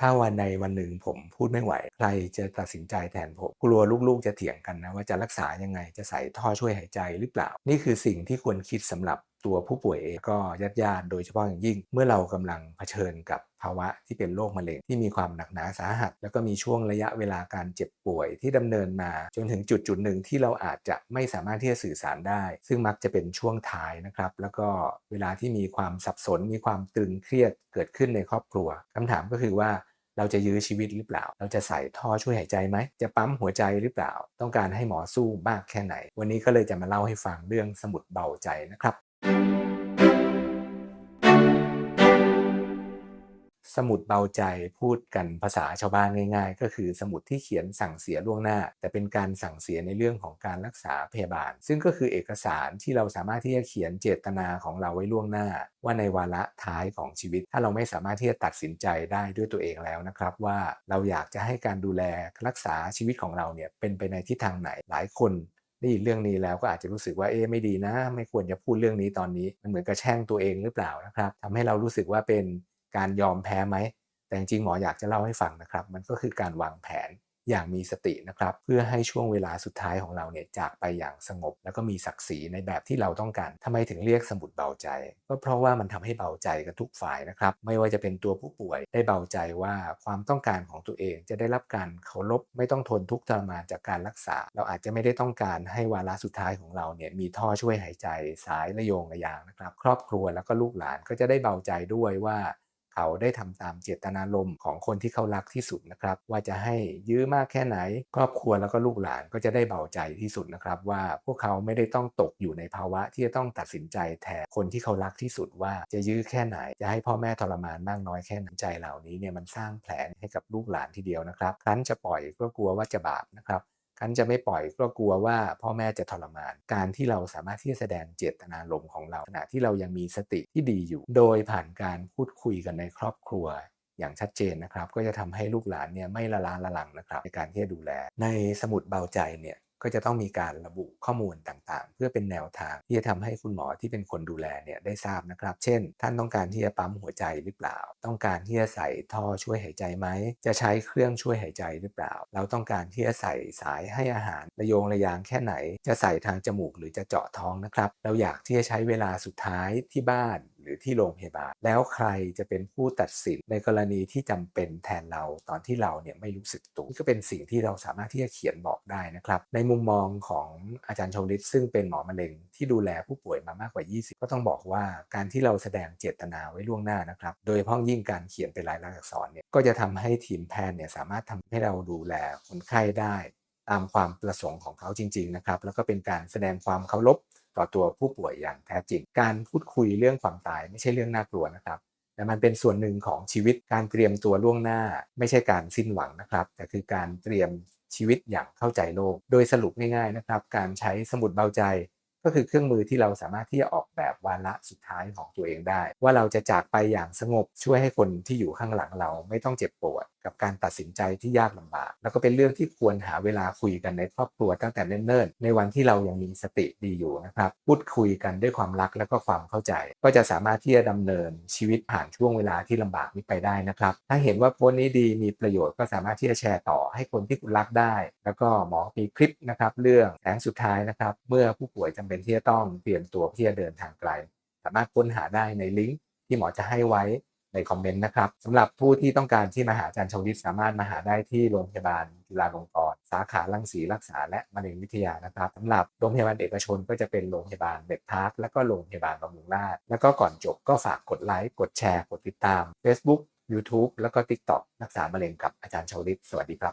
ถ้าวันใดวันหนึ่งผมพูดไม่ไหว ใครจะตัดสินใจแทนผม กลัวลูกๆจะเถียงกันนะว่าจะรักษายังไงจะใส่ท่อช่วยหายใจหรือเปล่า นี่คือสิ่งที่ควรคิดสำหรับตัวผู้ป่วยเองก็ญาติๆโดยเฉพาะอย่างยิ่ง เมื่อเรากำลังเผชิญกับ ภาวะที่เป็นโรคมะเร็งที่มีความหนักหนาสาหัส แล้วก็มีช่วงระยะเวลาการเจ็บป่วยที่ดำเนินมา จนถึงจุดจุดหนึ่งที่เราอาจจะไม่สามารถที่จะสื่อสารได้ ซึ่งมักจะเป็นช่วงท้ายนะครับ แล้วก็เวลาที่มีความสับสน มีความตึงเครียดเกิดขึ้นในครอบครัวคำถามก็คือว่าเราจะยื้อชีวิตหรือเปล่า เราจะใส่ท่อช่วยหายใจไหม จะปั๊มหัวใจหรือเปล่า ต้องการให้หมอสู้มากแค่ไหน วันนี้ก็เลยจะมาเล่าให้ฟังเรื่องสมุดเบาใจนะครับ สมุดเบาใจพูดกันภาษาชาวบ้านง่าย ๆ ก็คือสมุดที่เขียนสั่งเสียล่วงหน้า แต่เป็นการสั่งเสียในเรื่องของการรักษาพยาบาล ซึ่งก็คือเอกสารที่เราสามารถที่จะเขียนเจตนาของเราไว้ล่วงหน้า ว่าในวาระท้ายของชีวิต ถ้าเราไม่สามารถที่จะตัดสินใจได้ด้วยตัวเองแล้วนะครับ ว่าเราอยากจะให้การดูแลรักษาชีวิตของเราเนี่ยเป็นไปในทิศทางไหนหลายคนได้ยินเรื่องนี้แล้วก็อาจจะรู้สึกว่าเอ๊ะไม่ดีนะ ไม่ควรจะพูดเรื่องนี้ตอนนี้มันเหมือนกับแช่งตัวเองหรือเปล่านะครับทำให้เรารู้สึกว่าเป็น การยอมแพ้ไหม แต่จริงๆหมออยากจะเล่าให้ฟังนะครับ มันก็คือการวางแผนอย่างมีสตินะครับ เพื่อให้ช่วงเวลาสุดท้ายของเราเนี่ยจากไปอย่างสงบ แล้วก็มีศักดิ์ศรีในแบบที่เราต้องการทำไมถึงเรียกสมุดเบาใจ ก็เพราะว่ามันทำให้เบาใจกับทุกฝ่ายนะครับ ไม่ว่าจะเป็นตัวผู้ป่วยได้เบาใจว่าความต้องการของตัวเองจะได้รับการเคารพไม่ต้องทนทุกข์ทรมานจากการรักษา เราอาจจะไม่ได้ต้องการให้วาระสุดท้ายของเราเนี่ยมีท่อช่วยหายใจ สายระโยงระยางนะครับ ครอบครัวแล้วก็ลูกหลานก็จะได้เบาใจด้วยว่า เขาได้ทำตามเจตนารมณ์ของคนที่เขารักที่สุดนะครับ ว่าจะให้ยื้อมากแค่ไหน ครอบครัวแล้วก็ลูกหลานก็จะได้เบาใจที่สุดนะครับ ว่าพวกเขาไม่ได้ต้องตกอยู่ในภาวะที่จะต้องตัดสินใจแทนคนที่เขารักที่สุดว่าจะยื้อแค่ไหน จะให้พ่อแม่ทรมานมากน้อยแค่ไหนใจเหล่านี้เนี่ยมันสร้างแผลให้กับลูกหลานทีเดียวนะครับครั้นจะปล่อยก็กลัวว่าจะบาปนะครับ คันจะไม่ปล่อยก็กลัวว่าพ่อแม่จะทรมาน การที่เราสามารถที่จะแสดงเจตนารมณ์ของเราขณะที่เรายังมีสติที่ดีอยู่ โดยผ่านการพูดคุยกันในครอบครัวอย่างชัดเจนนะครับ ก็จะทำให้ลูกหลานเนี่ยไม่ละลาละลังนะครับ ในการที่จะดูแล ในสมุดเบาใจเนี่ย ก็จะต้องมีการระบุข้อมูลต่างๆ เพื่อเป็นแนวทางที่จะทำให้คุณหมอที่เป็นคนดูแลเนี่ยได้ทราบนะครับ เช่น ท่านต้องการที่จะปั๊มหัวใจหรือเปล่า ต้องการที่จะใส่ท่อช่วยหายใจไหม จะใช้เครื่องช่วยหายใจหรือเปล่า เราต้องการที่จะใส่สายให้อาหารระโยงระยางแค่ไหน จะใส่ทางจมูกหรือจะเจาะท้องนะครับ เราอยากที่จะใช้เวลาสุดท้ายที่บ้าน หรือที่โรงพยาบาล แล้วใครจะเป็นผู้ตัดสินในกรณีที่จำเป็นแทนเราตอนที่เราเนี่ยไม่รู้สึกตัวนี่ก็เป็นสิ่งที่เราสามารถที่จะเขียนบอกได้นะครับ ในมุมมองของอาจารย์ชงฤทธิ์ซึ่งเป็นหมอมะเร็งที่ดูแลผู้ป่วยมามากกว่า 20 ก็ต้องบอกว่าการที่เราแสดงเจตนาไว้ล่วงหน้านะครับ โดยเฉพาะยิ่งการเขียนเป็นลายลักษณ์อักษรเนี่ยก็จะทำให้ทีมแพทย์เนี่ยสามารถทำให้เราดูแลคนไข้ได้ ตามความประสงค์ของเขาจริง ๆ นะครับ แล้วก็เป็นการแสดงความเคารพ ต่อตัวผู้ป่วยอย่างแท้จริง การพูดคุยเรื่องความตายไม่ใช่เรื่องน่ากลัวนะครับแต่มันเป็นส่วนหนึ่งของชีวิตการเตรียมตัวล่วงหน้า ไม่ใช่การสิ้นหวังนะครับแต่คือการเตรียมชีวิตอย่างเข้าใจโลก โดยสรุปง่ายๆนะครับ การใช้สมุดเบาใจ ก็คือเครื่องมือที่เราสามารถที่จะออกแบบวาระสุดท้ายของตัวเองได้ ว่าเราจะจากไปอย่างสงบช่วยให้คนที่อยู่ข้างหลังเราไม่ต้องเจ็บปวด กับการตัดสินใจที่ยากลำบาก แล้วก็เป็นเรื่องที่ควรหาเวลาคุยกันในครอบครัวตั้งแต่เนิ่นๆ ในวันที่เรายังมีสติดีอยู่นะครับ พูดคุยกันด้วยความรักและก็ความเข้าใจ ก็จะสามารถที่จะดำเนินชีวิตผ่านช่วงเวลาที่ลำบากนี้ไปได้นะครับ ถ้าเห็นว่าโพสต์นี้ดีมีประโยชน์ก็สามารถที่จะแชร์ต่อให้คนที่คุณรักได้ แล้วก็หมอมีคลิปนะครับเรื่องแสงสุดท้ายนะครับ เมื่อผู้ป่วยจำเป็นที่จะต้องเตรียมตัวที่จะเดินทางไกล สามารถค้นหาได้ในลิงก์ที่หมอจะให้ไว้ ในคอมเมนต์นะครับสำหรับผู้ที่ต้องการที่มาหาอาจารย์ชวลิตสามารถมาหาได้ที่โรงพยาบาลจุฬาลงกรณ์สาขาลังสีรักษาและมะเร็งวิทยานะครับสำหรับโรงพยาบาลเอกชนก็จะเป็นโรงพยาบาลเบ็ดพาร์คและก็โรงพยาบาลบำรุงราษฎร์แล้วก็ก่อนจบก็ฝากกดไลค์กดแชร์กดติดตาม Facebook YouTube แล้วก็ TikTok รักษามะเร็งกับอาจารย์ชวลิตสวัสดีครับ